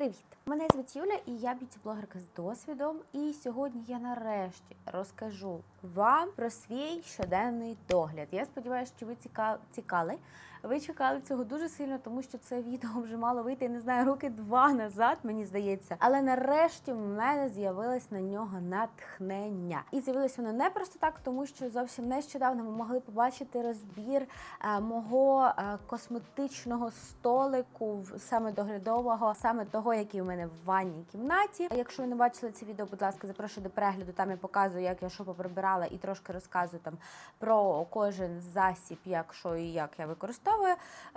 Привіт! Мене звуть Юля і я б'юті-блогерка з досвідом. І сьогодні я нарешті розкажу вам про свій щоденний догляд. Я сподіваюся, що ви ціка... цікали. Ви чекали цього дуже сильно, тому що це відео вже мало вийти, я не знаю, роки два назад, мені здається. Але нарешті в мене з'явилось на нього натхнення. І з'явилось воно не просто так, тому що зовсім нещодавно ми могли побачити розбір е, мого е, косметичного столику, саме доглядового, саме того, який у мене в ванній кімнаті. Якщо ви не бачили це відео, будь ласка, запрошую до перегляду. Там я показую, як я що поприбирала, і трошки розказую там про кожен засіб, як що і як я використовую.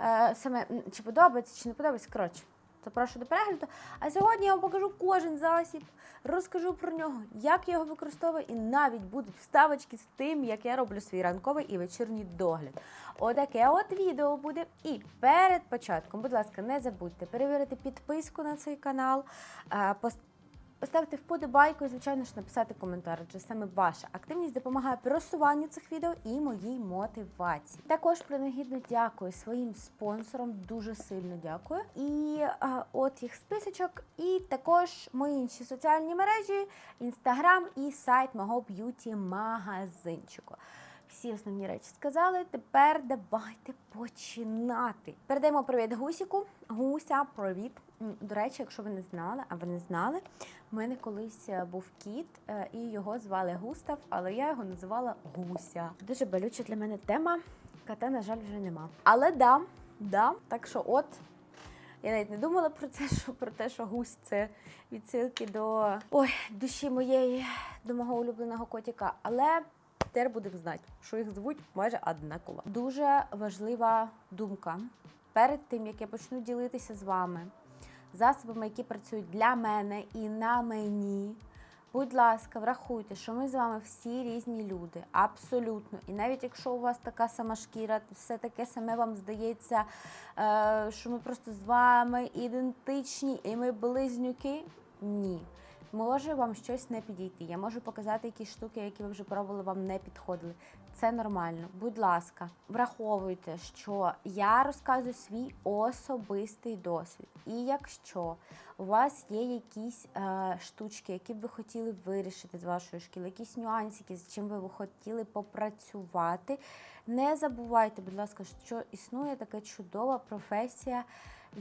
Е, Саме чи подобається, чи не подобається. Коротше, запрошую до перегляду. А сьогодні я вам покажу кожен засіб, розкажу про нього, як я його використовую, і навіть будуть вставочки з тим, як я роблю свій ранковий і вечірній догляд. Отаке от відео буде. І перед початком, будь ласка, не забудьте перевірити підписку на цей канал. Поставити вподобайку і, звичайно ж, написати коментар, адже саме ваша активність допомагає просуванню цих відео і моїй мотивації. Також принагідно дякую своїм спонсорам, дуже сильно дякую. І а, от їх списочок, і також мої інші соціальні мережі, інстаграм і сайт мого б'юті магазинчику. Всі основні речі сказали. Тепер давайте починати. Передаємо привіт гусіку. Гуся, привіт. До речі, якщо ви не знали, а ви не знали, у мене колись е, був кіт, е, і його звали Густав, але я його називала Гуся. Дуже болюча для мене тема. Кота, на жаль, вже нема. Але да, да, так що от. Я навіть не думала про це, що про те, що гусь це відсилки до ой, душі моєї, до мого улюбленого котика. Але тепер будемо знати, що їх звуть майже однаково. Дуже важлива думка. Перед тим як я почну ділитися з вами засобами, які працюють для мене і на мені. Будь ласка, врахуйте, що ми з вами всі різні люди, абсолютно. І навіть якщо у вас така сама шкіра, все таке саме вам здається, е, що ми просто з вами ідентичні і ми близнюки. Ні. Може вам щось не підійти. Я можу показати якісь штуки, які ви вже пробували, вам не підходили. Це нормально. Будь ласка, враховуйте, що я розказую свій особистий досвід. І якщо у вас є якісь е, штучки, які б ви хотіли вирішити з вашої шкіли, якісь нюансики, з чим ви хотіли попрацювати, не забувайте, будь ласка, що існує така чудова професія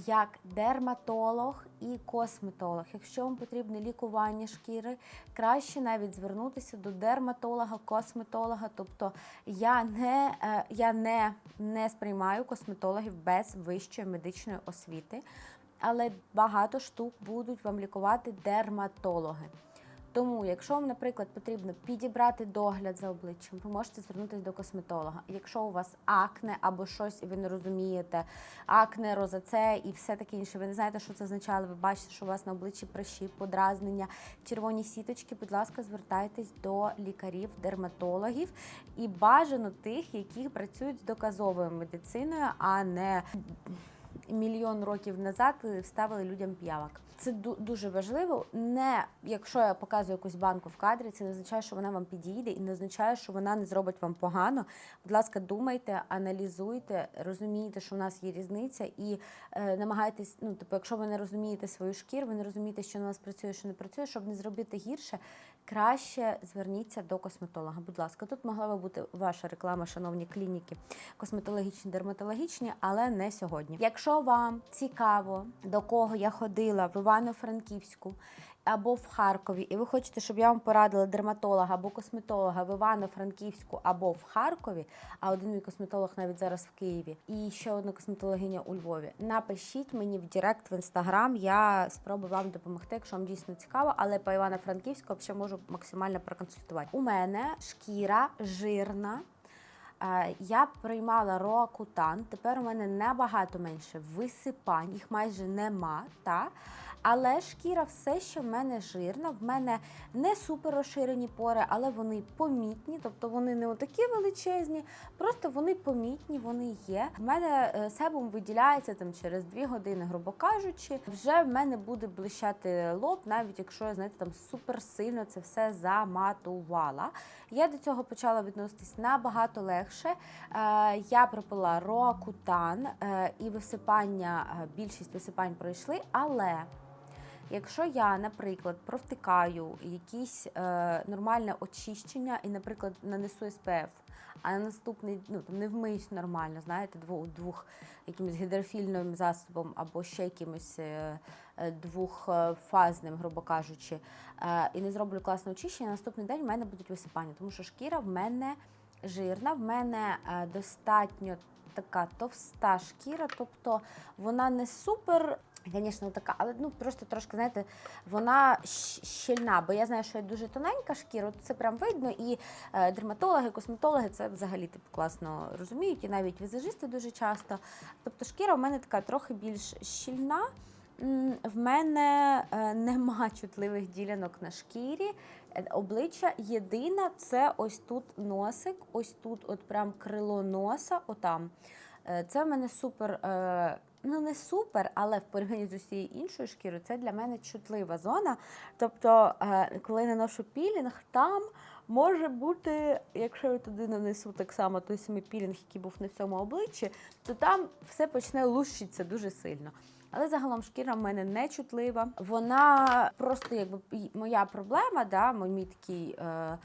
як дерматолог і косметолог. Якщо вам потрібне лікування шкіри, краще навіть звернутися до дерматолога, косметолога. Тобто я не, е, я не, не сприймаю косметологів без вищої медичної освіти, але багато штук будуть вам лікувати дерматологи. Тому, якщо вам, наприклад, потрібно підібрати догляд за обличчям, ви можете звернутися до косметолога. Якщо у вас акне або щось, і ви не розумієте, акне, розаце і все таке інше, ви не знаєте, що це означає, але ви бачите, що у вас на обличчі прищі, подразнення, червоні сіточки, будь ласка, звертайтесь до лікарів, дерматологів і бажано тих, які працюють з доказовою медициною, а не мільйон років назад вставили людям п'явок. Це ду- дуже важливо. Не якщо я показую якусь банку в кадрі, це не означає, що вона вам підійде, і не означає, що вона не зробить вам погано. Будь ласка, думайте, аналізуйте, розумієте, що в нас є різниця, і е, намагайтесь, ну типу, якщо ви не розумієте свою шкіру, ви не розумієте, що на вас працює, що не працює, щоб не зробити гірше, краще зверніться до косметолога. Будь ласка, тут могла би бути ваша реклама, шановні клініки, косметологічні, дерматологічні, але не сьогодні. Якщо вам цікаво, до кого я ходила в Івано-Франківську або в Харкові, і ви хочете, щоб я вам порадила дерматолога або косметолога в Івано-Франківську або в Харкові, а один мій косметолог навіть зараз в Києві, і ще одна косметологиня у Львові. Напишіть мені в Директ в інстаграм. Я спробую вам допомогти, якщо вам дійсно цікаво, але по Івано-Франківську ще можу максимально проконсультувати. У мене шкіра жирна. Е, Я приймала роакутан, тепер у мене набагато менше висипань, їх майже нема. Та? Але шкіра все ще в мене жирна, в мене не супер розширені пори, але вони помітні, тобто вони не отакі величезні, просто вони помітні, вони є. В мене е, себум виділяється там через 2 години, грубо кажучи. Вже в мене буде блищати лоб, навіть якщо я знаєте, там супер сильно це все заматувала. Я до цього почала відноситись набагато легше. Е, Я пропила роакутан е, і висипання, більшість висипань пройшли, але Якщо я, наприклад, провтикаю якісь е, нормальне очищення і, наприклад, нанесу СПФ, а на наступний ну, там, не вмиюсь нормально, знаєте, двох, двох якимось гідрофільним засобом або ще якимось е, е, двохфазним, грубо кажучи, е, і не зроблю класне очищення, на наступний день в мене будуть висипання, тому що шкіра в мене жирна, в мене е, достатньо така товста шкіра, тобто вона не супер. Звісно, така, але ну просто трошки, знаєте, вона щільна, бо я знаю, що я дуже тоненька шкіра, це прям видно, і е, дерматологи, косметологи це взагалі типу класно розуміють, і навіть візажисти дуже часто. Тобто шкіра в мене така трохи більш щільна. В мене е, нема чутливих ділянок на шкірі. Е, Обличчя єдине це ось тут носик, ось тут, от прям крило носа, отам. Е, Це в мене супер. Ну, не супер, але в порівнянні з усією іншою шкірою, це для мене чутлива зона. Тобто, коли наношу пілінг, там може бути, якщо я туди нанесу так само той самий пілінг, який був на всьому обличчі, то там все почне лущитися дуже сильно. Але загалом шкіра в мене не чутлива. Вона просто якби моя проблема, да, мій такий е,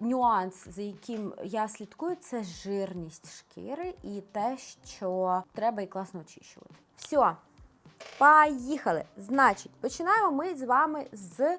нюанс, за яким я слідкую, це жирність шкіри і те, що треба і класно очищувати. Все, поїхали. Значить, починаємо ми з вами з.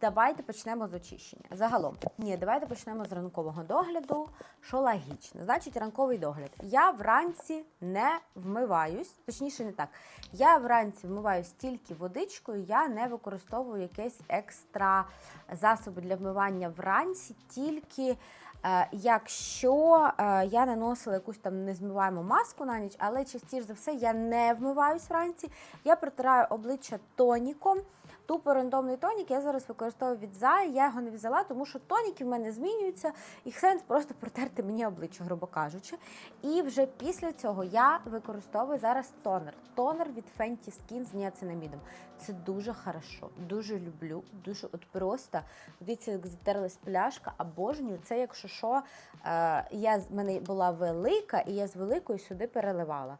Давайте почнемо з очищення. Загалом, ні, давайте почнемо з ранкового догляду, що логічно. Значить, ранковий догляд. Я вранці не вмиваюсь, точніше, не так. Я вранці вмиваюсь тільки водичкою, я не використовую якесь екстра засоби для вмивання вранці, тільки е, якщо е, я наносила якусь там незмиваєму маску на ніч, але частіше за все я не вмиваюсь вранці. Я протираю обличчя тоніком. Тупо рандомний тонік я зараз використовую від Зая, я його не взяла, тому що тоніки в мене змінюються, їх сенс просто протерти мені обличчя, грубо кажучи. І вже після цього я використовую зараз тонер. Тонер від Fenty Skin з ніацинамідом. Це дуже хорошо, дуже люблю, дуже от просто. Дивіться, як затерлась пляшка, обожнюю. Це, якщо що, е, я з мене була велика, і я з великої сюди переливала.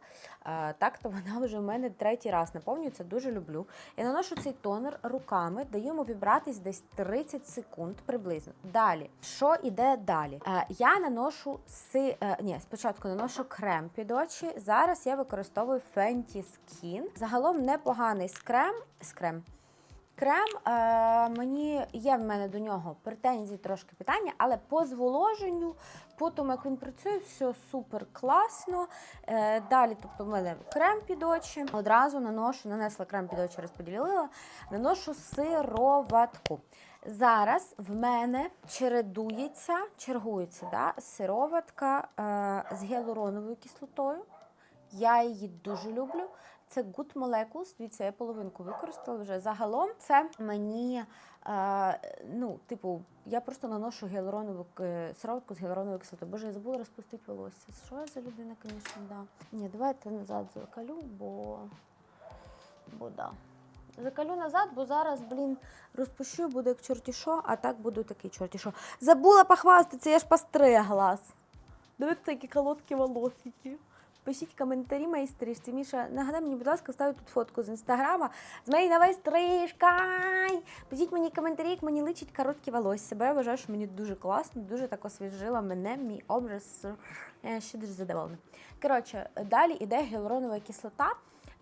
Так то вона вже в мене третій раз наповнюється, дуже люблю. Я наношу цей тонер руками, даю йому вібратись десь 30 секунд приблизно. Далі, що іде далі? Е, я наношу си... е, ні, спочатку наношу крем під очі. Зараз я використовую Fenty Skin. Загалом непоганий скрем. скрем. Крем е, мені є в мене до нього претензії, трошки питання, але по зволоженню, по тому, як він працює, все супер класно. Е, далі, тобто, в мене крем під очі. Одразу наношу, нанесла крем під очі, розподілила, наношу сироватку. Зараз в мене чередується, чергується да, сироватка е, з гіалуроновою кислотою. Я її дуже люблю. Це Good Molecules. Дивіться, я половинку використала вже. Загалом це мені, е, ну, типу, я просто наношу гіалуронову е, сироватку з гіалуроновою кислотою. Боже, я забула розпустити волосся. Що я за людина, звісно, да. Ні, давайте назад закалю, бо. Бо да. Закалю назад, бо зараз, блін, розпущу, буде як чорті що, а так буду такий чорті що. Забула похвастатися, я ж постриглась. Дивіться, які колодки волосики. Пишіть коментарі моїй стрижці. Міша, нагадай мені, будь ласка, ставлю тут фотку з інстаграма з моєю новою стрижкою. Пишіть мені коментарі, як мені личить короткі волосся. Бо я вважаю, що мені дуже класно, дуже так освіжила мене, мій образ. Я ще дуже задоволена. Коротше, далі йде гіалуронова кислота.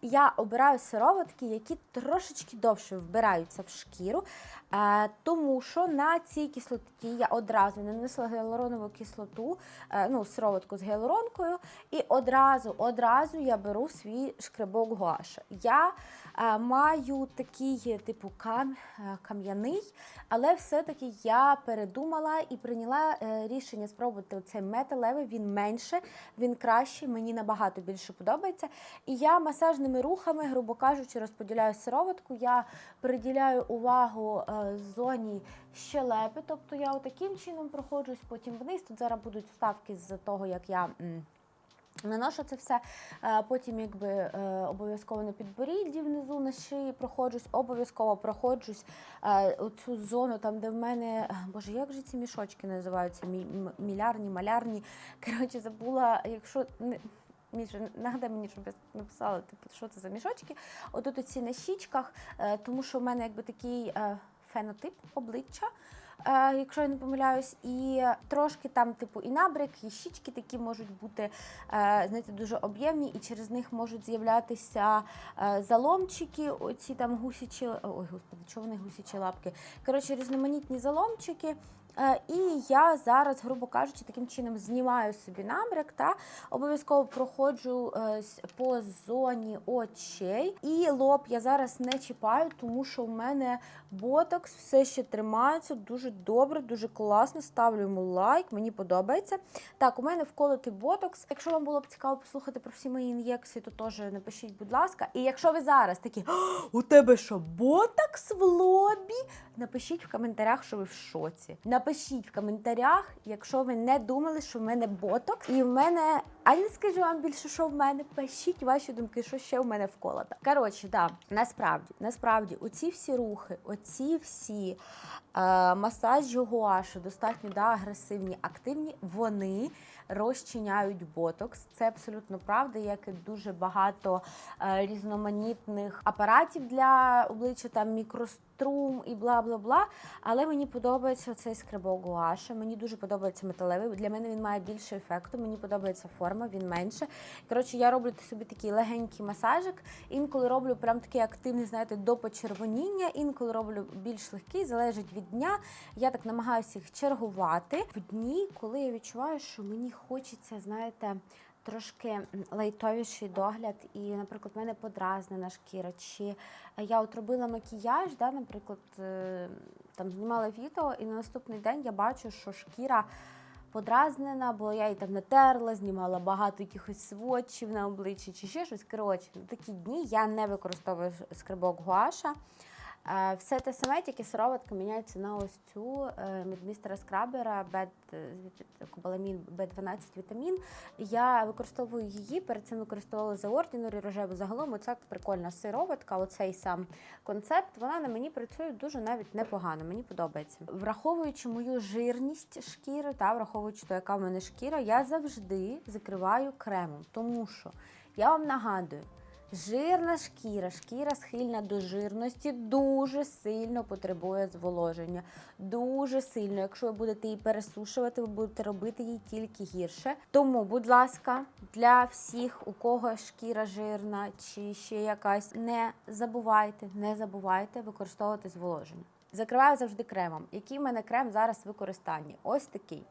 Я обираю сироватки, які трошечки довше вбираються в шкіру, е, тому що на цій кислоті я одразу нанесла гіалуронову кислоту, е, ну, сироватку з гіалуронкою, і одразу, одразу я беру свій шкребок гуаша. Я е, маю такий, типу, кам, кам'яний, але все-таки я передумала і прийняла рішення спробувати цей металевий. Він менше, він краще, мені набагато більше подобається. І я масажними рухами, грубо кажучи, розподіляю сироватку. Я приділяю увагу е, зоні щелепи, тобто я таким чином проходжусь, потім вниз. Тут зараз будуть вставки з того, як я. Наношу це все, е, потім якби е, обов'язково на підборідді внизу на шиї проходжусь, обов'язково проходжусь оцю зону, там, де в мене, боже, як же ці мішочки називаються? Мілярні, малярні. Коротше, забула, якщо. Міша, нагадай мені, щоб я написала, типу, що це за мішочки. Отут оці на щічках, е, тому що в мене якби такий е, фенотип обличчя. Е, якщо я не помиляюсь, і трошки там, типу, і набряк, і щічки такі можуть бути, знаєте, дуже об'ємні, і через них можуть з'являтися заломчики, оці там гусячі, ой, господи, чого вони гусячі лапки. Коротше, різноманітні заломчики. Е, І я зараз, грубо кажучи, таким чином знімаю собі набряк та обов'язково проходжу е, по зоні очей. І лоб я зараз не чіпаю, тому що в мене ботокс все ще тримається дуже добре, дуже класно. Ставлю йому лайк, мені подобається. Так, у мене вколотий ботокс. Якщо вам було б цікаво послухати про всі мої ін'єкції, то теж напишіть, будь ласка. І якщо ви зараз такі, у тебе що, ботокс в лобі? Напишіть в коментарях, що ви в шоці. Напишіть в коментарях, якщо ви не думали, що в мене ботокс, і в мене. А не скажу вам більше, що в мене. Пишіть ваші думки, що ще в мене вколото. Коротше, да, насправді, насправді, оці всі рухи, оці всі е, масажі гуаші, достатньо да, агресивні, активні, вони розчиняють ботокс. Це абсолютно правда, як і дуже багато е, різноманітних апаратів для обличчя, там мікрострум і бла бла бла. Але мені подобається цей скрибок гуаша. Мені дуже подобається металевий. Для мене він має більше ефекту. Мені подобається форма, він менше. Коротше, я роблю собі такий легенький масажик. Інколи роблю прям такий активний, знаєте, до почервоніння. Інколи роблю більш легкий, залежить від дня. Я так намагаюся їх чергувати в дні, коли я відчуваю, що мені хочеться, знаєте. Трошки лайтовіший догляд, і, наприклад, в мене подразнена шкіра. Чи я от робила макіяж, да, наприклад, е, там знімала відео, і на наступний день я бачу, що шкіра подразнена, бо я її там натерла, знімала багато якихось сводчів на обличчі чи ще щось. Коротше, на такі дні я не використовую скрибок гуаша. Е, Все те саме, тільки сироватка міняється на ось цю е, від містера Скрабера Бед кобаламін Б12 вітамін. Я використовую її. Перед цим використовувала за Ordinary рожеву. Загалом оця прикольна сироватка, оцей сам концепт. Вона на мені працює дуже навіть непогано. Мені подобається. Враховуючи мою жирність шкіри та враховуючи те, яка в мене шкіра, я завжди закриваю кремом, тому що я вам нагадую. Жирна шкіра, шкіра схильна до жирності, дуже сильно потребує зволоження. Дуже сильно. Якщо ви будете її пересушувати, ви будете робити її тільки гірше. Тому, будь ласка, для всіх, у кого шкіра жирна чи ще якась, не забувайте, не забувайте використовувати зволоження. Закриваю завжди кремом. Який в мене крем зараз в використанні? Ось такий.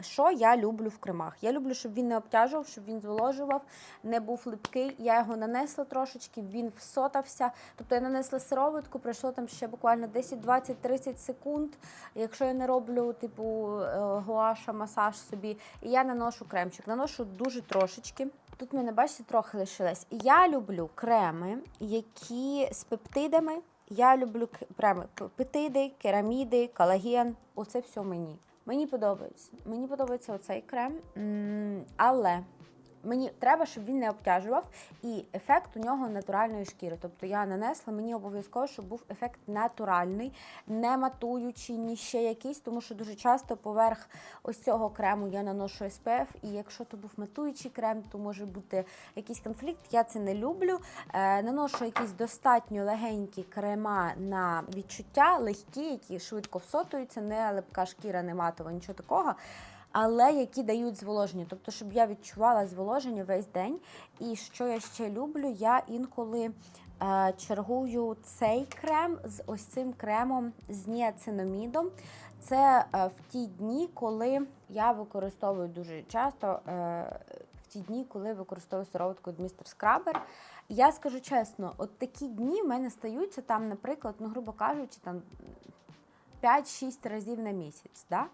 Що я люблю в кремах? Я люблю, щоб він не обтяжував, щоб він зволожував, не був липкий. Я його нанесла трошечки, він всотався. Тобто я нанесла сироватку, пройшло там ще буквально 10, 20, 30 секунд. Якщо я не роблю типу е, гуаша, масаж собі, і я наношу кремчик. Наношу дуже трошечки. Тут мене, бачите, трохи лишилось. Я люблю креми, які з пептидами. Я люблю прямо п- пептиди, кераміди, колаген. Оце все мені. Мені подобається. Мені подобається оцей крем, але мені треба, щоб він не обтяжував, і ефект у нього натуральної шкіри. Тобто я нанесла, мені обов'язково, щоб був ефект натуральний, не матуючий, ні ще якийсь, тому що дуже часто поверх ось цього крему я наношу SPF, і якщо то був матуючий крем, то може бути якийсь конфлікт. Я це не люблю. Е, наношу якісь достатньо легенькі крема на відчуття, легкі, які швидко всотуються, не липка шкіра, не матова, нічого такого. Але які дають зволоження, тобто, щоб я відчувала зволоження весь день. І що я ще люблю, я інколи е, чергую цей крем з ось цим кремом з ніацинамідом. Це е, в ті дні, коли я використовую дуже часто, е, ті дні, коли використовую сироватку від містер Скрабер. Я скажу чесно, от такі дні в мене стаються там, наприклад, ну, грубо кажучи, там 5-6 разів на місяць. Да?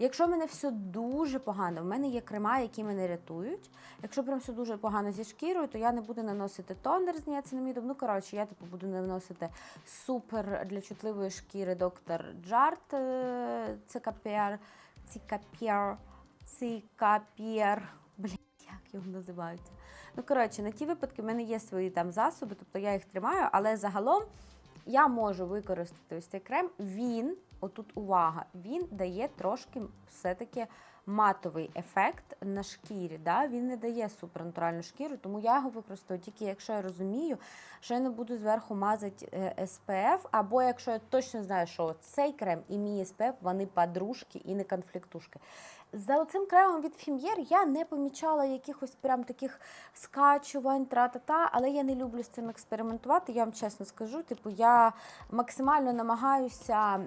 Якщо в мене все дуже погано, в мене є крема, які мене рятують. Якщо прям все дуже погано зі шкірою, то я не буду наносити тонер з ніацинамідом. Ну, коротше, я типу буду наносити супер для чутливої шкіри доктор Джарт е, Цикапір, Цикапір, Цикапір. Блін, як його називаються? Ну, коротше, на ті випадки в мене є свої там засоби, тобто я їх тримаю, але загалом я можу використати ось цей крем. Він, отут увага, він дає трошки все-таки матовий ефект на шкірі. Да? Він не дає супернатуральну шкіру, тому я його використовую тільки якщо я розумію, що я не буду зверху мазати е, SPF, або якщо я точно знаю, що цей крем і мій SPF, вони подружки і не конфліктушки. За цим кремом від Фім'єр я не помічала якихось прям таких скачувань, тра-та-та, але я не люблю з цим експериментувати. Я вам чесно скажу. Типу, я максимально намагаюся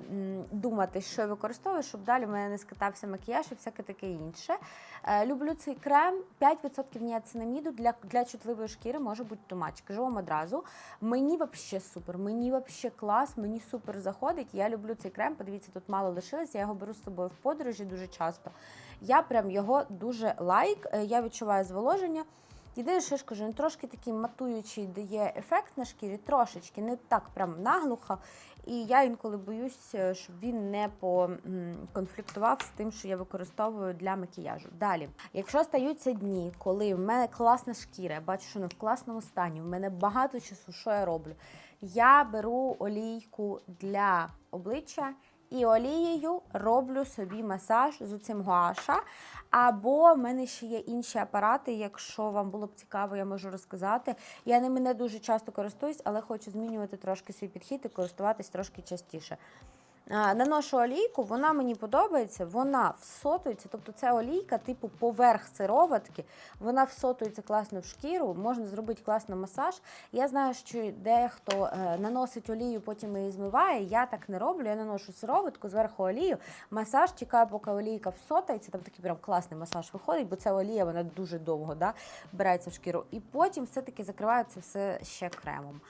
думати, що я використовую, щоб далі в мене не скатався макіяж і всяке таке інше. Е, люблю цей крем. 5% ніацинаміду для, для чутливої шкіри може бути тумач. Кажу вам одразу. Мені взагалі супер, мені взагалі клас, мені супер заходить. Я люблю цей крем. Подивіться, тут мало лишилось. Я його беру з собою в подорожі дуже часто. Я прям його дуже лайк. Е, Я відчуваю зволоження. Єдине, що я ж він трошки такий матуючий дає ефект на шкірі, трошечки, не так прям наглухо. І я інколи боюсь, е, щоб він не поконфліктував з тим, що я використовую для макіяжу. Далі, якщо стаються дні, коли в мене класна шкіра, я бачу, що вона в класному стані, в мене багато часу, що я роблю? Я беру олійку для обличчя і олією роблю собі масаж з цим гуаша. Або в мене ще є інші апарати. Якщо вам було б цікаво, я можу розказати. Я ними не дуже часто користуюсь, але хочу змінювати трошки свій підхід і користуватись трошки частіше. Наношу олійку, вона мені подобається, вона всотується, тобто це олійка, типу поверх сироватки, вона всотується класно в шкіру, можна зробити класно масаж. Я знаю, що дехто е, наносить олію, потім її змиває. Я так не роблю. Я наношу сироватку, зверху олію, масаж, чекаю, поки олійка всотається, там такий прям класний масаж виходить, бо ця олія вона дуже довго да, вбирається в шкіру. І потім все-таки закривається все ще кремом.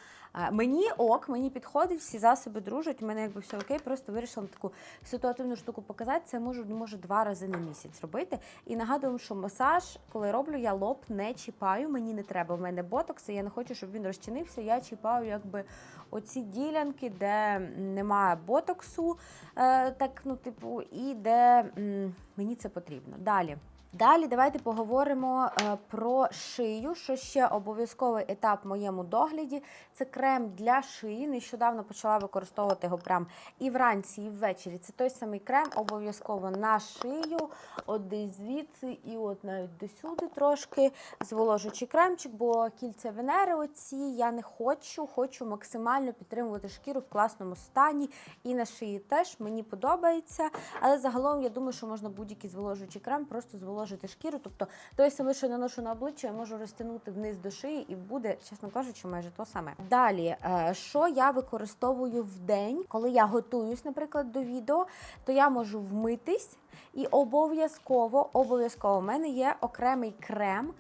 Мені ок, мені підходить, всі засоби дружать, у мене якби все окей, просто вирішила таку ситуативну штуку показати. Це можу, може два рази на місяць робити. І нагадую, що масаж, коли роблю, я лоб не чіпаю, мені не треба. У мене ботокс, і я не хочу, щоб він розчинився. Я чіпаю якби оці ділянки, де немає ботоксу, е, так, ну, типу, і де м, мені це потрібно. Далі. Далі давайте поговоримо е, про шию, що ще обов'язковий етап в моєму догляді. Це крем для шиї. Нещодавно почала використовувати його прям і вранці, і ввечері. Це той самий крем, обов'язково на шию, от десь звідси, і от навіть досюди трошки зволожуючий кремчик, бо кільця Венери оці я не хочу, хочу максимально підтримувати шкіру в класному стані. І на шиї теж мені подобається. Але загалом я думаю, що можна будь-який зволожуючий крем просто зволожити шкіру. Тобто той самий, що наношу на обличчя, я можу розтягнути вниз до шиї і буде, чесно кажучи, майже то саме. Далі, е, що я використовую в день, коли я готуюсь, наприклад, до відео, то я можу вмитись і обов'язково, обов'язково в мене є окремий крем.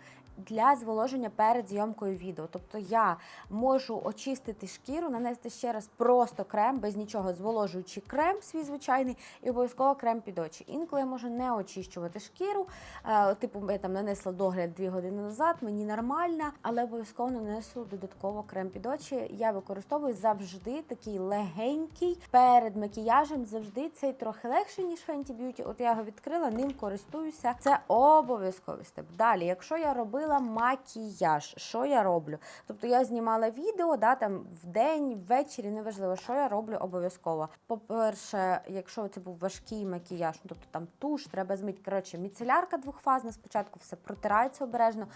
Для зволоження перед зйомкою відео. Тобто я можу очистити шкіру, нанести ще раз просто крем, без нічого зволожуючий крем, свій звичайний, і обов'язково крем під очі. Інколи я можу не очищувати шкіру. Е, типу, я там нанесла догляд 2 години назад, мені нормально, але обов'язково нанесу додатково крем під очі. Я використовую завжди такий легенький перед макіяжем. Завжди цей трохи легший, ніж Fenty Beauty. От я його відкрила, ним користуюся. Це обов'язковий степ. Далі, якщо я робила макіяж, що я роблю? Тобто я знімала відео, да, там в день, ввечері, неважливо, що я роблю обов'язково. По-перше, якщо це був важкий макіяж, ну, тобто там туш, треба змити. Коротше, міцелярка двохфазна, спочатку все протирається обережно.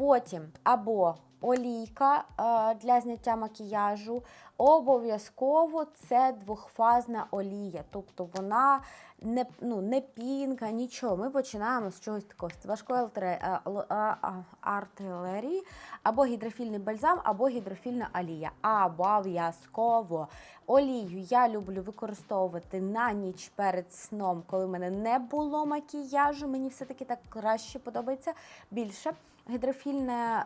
Потім або олійка е, для зняття макіяжу. Обов'язково це двохфазна олія, тобто вона не ну, не пінка, нічого. Ми починаємо з чогось такого з важкої артилерії, артилерії, або гідрофільний бальзам, або гідрофільна олія. Обов'язково олію я люблю використовувати на ніч перед сном, коли в мене не було макіяжу. Мені все-таки так краще подобається більше гідрофільна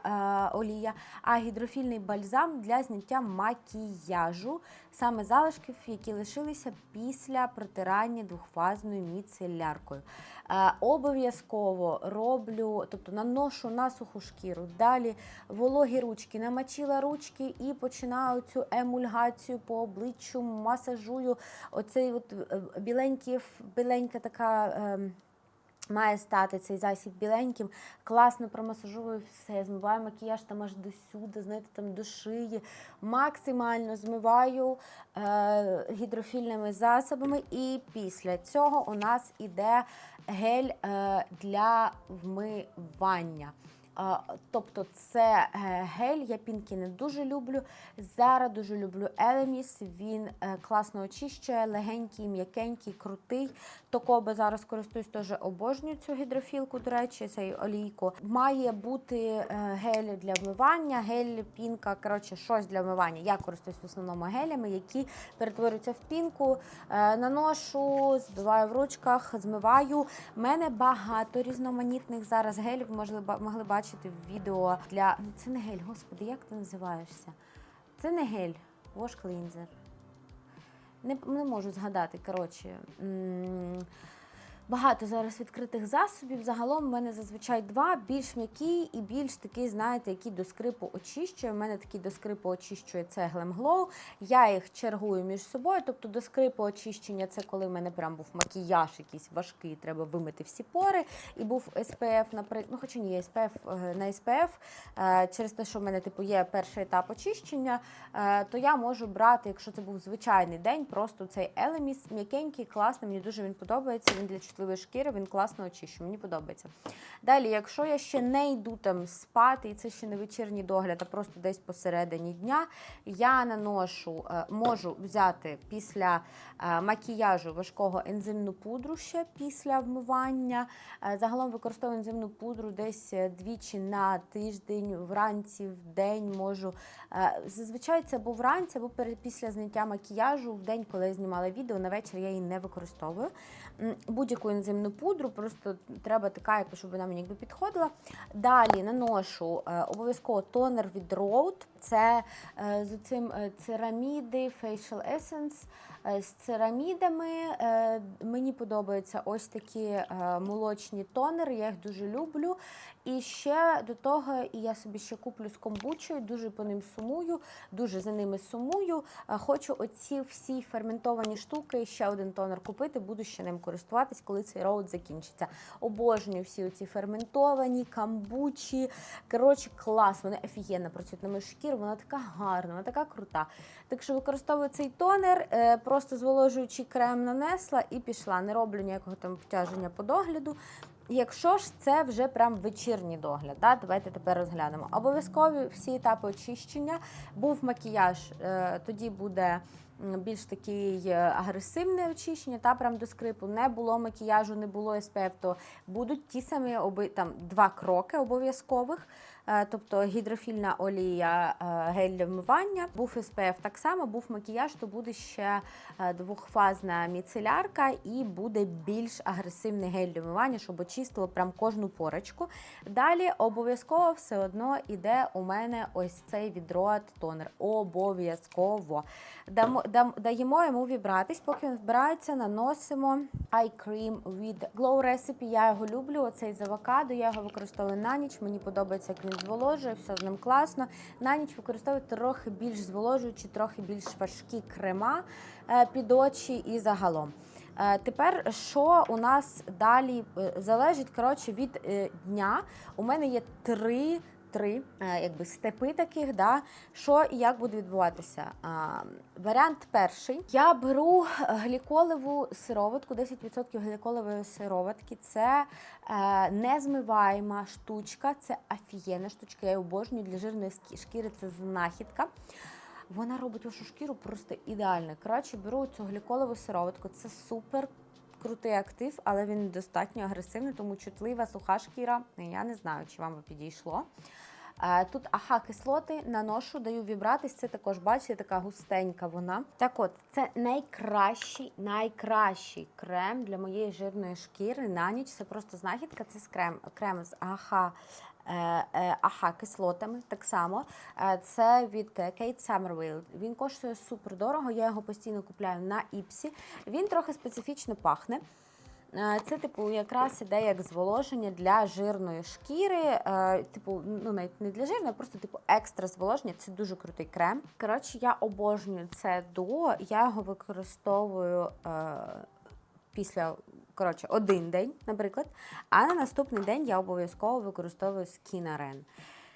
е, олія, а гідрофільний бальзам для зняття макіяжу, саме залишків, які лишилися після протирання двохфазною міцеляркою. Е, обов'язково роблю, тобто наношу на суху шкіру, далі вологі ручки, намочила ручки і починаю цю емульгацію по обличчю, масажую. Оцей от е, біленький, біленька така. Е, Має стати цей засіб біленьким, класно промасажовую все, змиваю макіяж там аж до сюди, знаєте, там до шиї. Максимально змиваю е, гідрофільними засобами. І після цього у нас іде гель е, для вмивання. Тобто це е, гель, я пінки не дуже люблю. Зараз дуже люблю Елеміс. Він е, класно очищує, легенький, м'якенький, крутий. Токоби зараз користуюсь теж обожнюю цю гідрофілку, до речі, цей олійку. Має бути е, гель для вмивання, гель, пінка, коротше, щось для вмивання. Я користуюсь в основному гелями, які перетворюються в пінку, наношу, збиваю в ручках, змиваю. У мене багато різноманітних зараз гелів, могли бачити в відео для. Це не гель, господи, як ти називаєшся? Це не гель, wash клінзер. Не, не можу згадати. Коротше. Багато зараз відкритих засобів. Загалом в мене зазвичай два, більш м'який і більш такий, знаєте, який до скрипу очищує. У мене такий до скрипу очищує це Glow. Я їх чергую між собою. Тобто до скрипу очищення це коли в мене прям був макіяж якийсь важкий, треба вимити всі пори. І був SPF, наприклад, ну хоча ні, е, на е, через те, що в мене типу є перший етап очищення, е, то я можу брати, якщо це був звичайний день, просто цей Елеміс м'якенький, класний, мені дуже він подобається. Він для чутливої шкіри, він класно очищує, мені подобається. Далі, якщо я ще не йду там спати, і це ще не вечірній догляд, а просто десь посередині дня, я наношу, е, можу взяти після е, макіяжу важкого ензимну пудру ще після вмивання. Е, Загалом використовую ензимну пудру десь двічі на тиждень, вранці, в день можу. Зазвичай це або вранці, або після зняття макіяжу в день, коли я знімала відео, на вечір я її не використовую. М, Будь-яку ензимну пудру, просто треба така, яка, щоб вона мені підходила. Далі наношу е, обов'язково тонер від Rode. Це е, з цим е, цераміди Facial Essence. Е, З церамідами мені подобаються ось такі молочні тонери, я їх дуже люблю. І ще до того, і я собі ще куплю з комбучою, дуже по ним сумую, дуже за ними сумую. Хочу оці всі ферментовані штуки, ще один тонер купити, буду ще ним користуватись, коли цей роуд закінчиться. Обожнюю всі оці ферментовані, камбучі. Коротше, клас, вони офігенно працюють на мою шкіру, вона така гарна, вона така крута. Так що використовую цей тонер, е, просто зволожуючий крем нанесла і пішла. Не роблю ніякого там втяження по догляду. Якщо ж це вже прям вечірній догляд, да? давайте тепер розглянемо. Обов'язкові всі етапи очищення. Був макіяж, е, тоді буде більш такий е, агресивне очищення, та прям до скрипу. Не було макіяжу, не було SPF, то будуть ті самі оби, там, два кроки обов'язкових. Е, Тобто гідрофільна олія, е, гель для вмивання, був SPF так само, був макіяж, то буде ще е, двохфазна міцелярка і буде більш агресивний гель для вмивання, щоб очистило прям кожну порочку. Далі обов'язково все одно іде у мене ось цей відрод тонер. Обов'язково. Дамо, дам, даємо йому вібратись, поки він збирається, наносимо Eye Cream від Glow Recipe. Я його люблю. Оцей з авокадо. Я його використовую на ніч. Мені подобається, як він зволожує, все з ним класно. На ніч використовую трохи більш зволожуючі, трохи більш важкі крема е, під очі і загалом. Е, Тепер, що у нас далі е, залежить коротше, від дня. У мене є три. Три е, якби степи таких, да, що і як буде відбуватися. А, варіант перший. Я беру гліколеву сироватку, 10% гліколевої сироватки. Це е, незмиваєма штучка, це офігенна штучка. Я обожнюю для жирної шкіри. Це знахідка. Вона робить вашу шкіру просто ідеально. Коротше, беру цю гліколову сироватку. Це супер крутий актив, але він достатньо агресивний, тому чутлива суха шкіра. Я не знаю, чи вам би підійшло. Е, Тут ага, кислоти наношу, даю вібратись. Це також, бачите, така густенька вона. Так от, це найкращий, найкращий крем для моєї жирної шкіри на ніч. Це просто знахідка. Це крем, крем з аха. Е, е, Аха кислотами так само. Е, Це від Kate Somerville. Він коштує супер дорого. Я його постійно купляю на іпсі. Він трохи специфічно пахне. Це, типу, якраз іде як зволоження для жирної шкіри. Типу, ну навіть не для жирної, а просто типу екстра зволоження. Це дуже крутий крем. Коротше, я обожнюю це дуо. Я його використовую після коротше, один день, наприклад, а на наступний день я обов'язково використовую скінарен.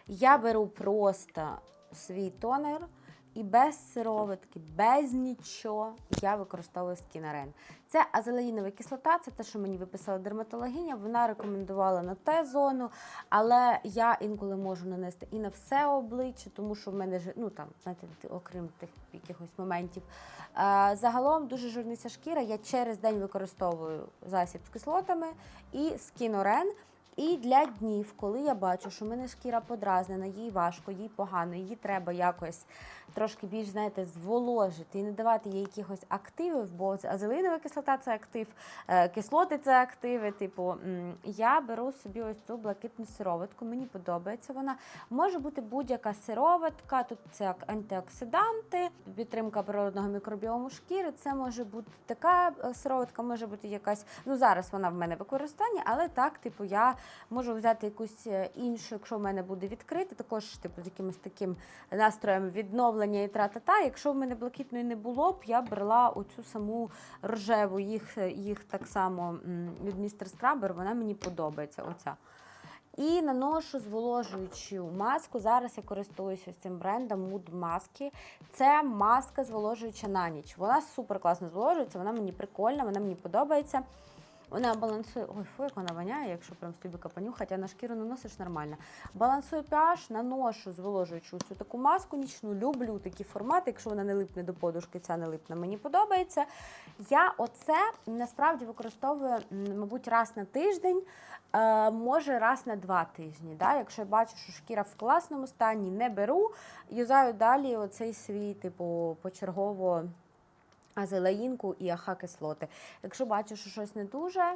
Я беру просто свій тонер і без сироватки, без нічого я використовую скінарен. Це азелаїнова кислота, це те, що мені виписала дерматологиня. Вона рекомендувала на Т-зону, але я інколи можу нанести і на все обличчя, тому що в мене ж, ну там, знаєте, окрім тих якихось моментів. Загалом дуже жирниця шкіра. Я через день використовую засіб з кислотами і скінорен. І для днів, коли я бачу, що в мене шкіра подразнена, їй важко, їй погано, її треба якось трошки більш, знаєте, зволожити і не давати їй якихось активів, бо азелинова кислота це актив, е, кислоти це активи. Типу, я беру собі ось цю блакитну сироватку. Мені подобається вона. Може бути будь-яка сироватка, тут це антиоксиданти, підтримка природного мікробіому шкіри. Це може бути така е, сироватка, може бути якась. Ну зараз вона в мене в використанні, але так, типу, я можу взяти якусь е, іншу, якщо в мене буде відкрити, також типу з якимось таким настроєм відновлення і тра-та-та. Якщо в мене блакитної не було б, я брала оцю саму рожеву, їх, їх так само від містер Скрабер, вона мені подобається. Оця. І наношу зволожуючу маску. Зараз я користуюся цим брендом Mood Маски. Це маска зволожуюча на ніч. Вона супер класно зволожується, вона мені прикольна, вона мені подобається. Вона балансує. Ой, фу, як вона воняє, якщо прям з тюбика понюхати, а на шкіру наносиш нормально. Балансує pH, наношу зволожуючу цю таку маску нічну. Люблю такі формати. Якщо вона не липне до подушки, ця не липне, мені подобається. Я оце насправді використовую, мабуть, раз на тиждень, е, може раз на два тижні. Да? Якщо я бачу, що шкіра в класному стані, не беру, юзаю далі оцей свій, типу, почергово азелаїнку і аха-кислоти. Якщо бачу, що щось не дуже,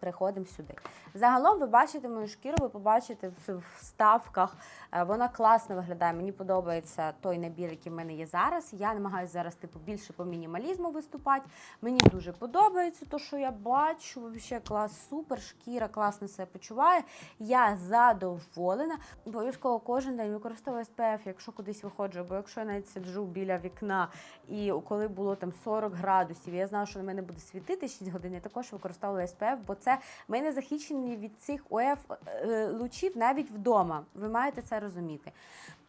приходимо сюди. Загалом ви бачите мою шкіру, ви побачите в вставках. Е, Вона класно виглядає. Мені подобається той набір, який в мене є зараз. Я намагаюся зараз типу більше по мінімалізму виступати. Мені дуже подобається те, що я бачу. Вообще клас, супер, шкіра класно себе почуває. Я задоволена. Обов'язково кожен день використовую SPF, якщо кудись виходжу, бо якщо я навіть сиджу біля вікна, і коли було там 40 градусів, я знала, що на мене буде світити 6 годин, я також використовувала SPF, бо це ми не захищені від цих ОФ е, лучів навіть вдома. Ви маєте це розуміти.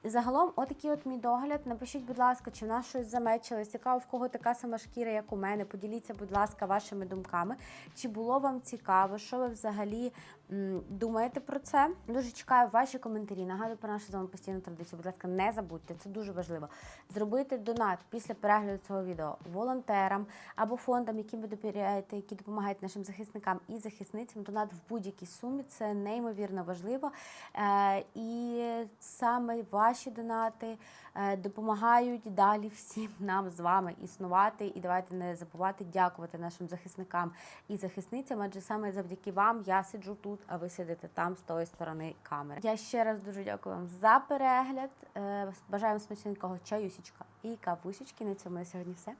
Загалом, отакий от мій догляд. Напишіть, будь ласка, чи в нас щось замечилось, цікаво, в кого така сама шкіра, як у мене. Поділіться, будь ласка, вашими думками. Чи було вам цікаво, що ви взагалі м, думаєте про це? Дуже чекаю ваші коментарі. Нагадую про нашу з вами постійну традицію. Будь ласка, не забудьте, це дуже важливо. Зробити донат після перегляду цього відео волонтерам або фондам, яким ви довіряєте, які допомагають нашим захисникам і захисницям. Донат в будь-якій сумі це неймовірно важливо. Е, і саме ваші донати е, допомагають далі всім нам з вами існувати. І давайте не забувати дякувати нашим захисникам і захисницям, адже саме завдяки вам я сиджу тут, а ви сидите там з тої сторони камери. Я ще раз дуже дякую вам за перегляд. Е, Бажаю вам смачненького чаюсічка і кавусічки. На цьому на сьогодні все.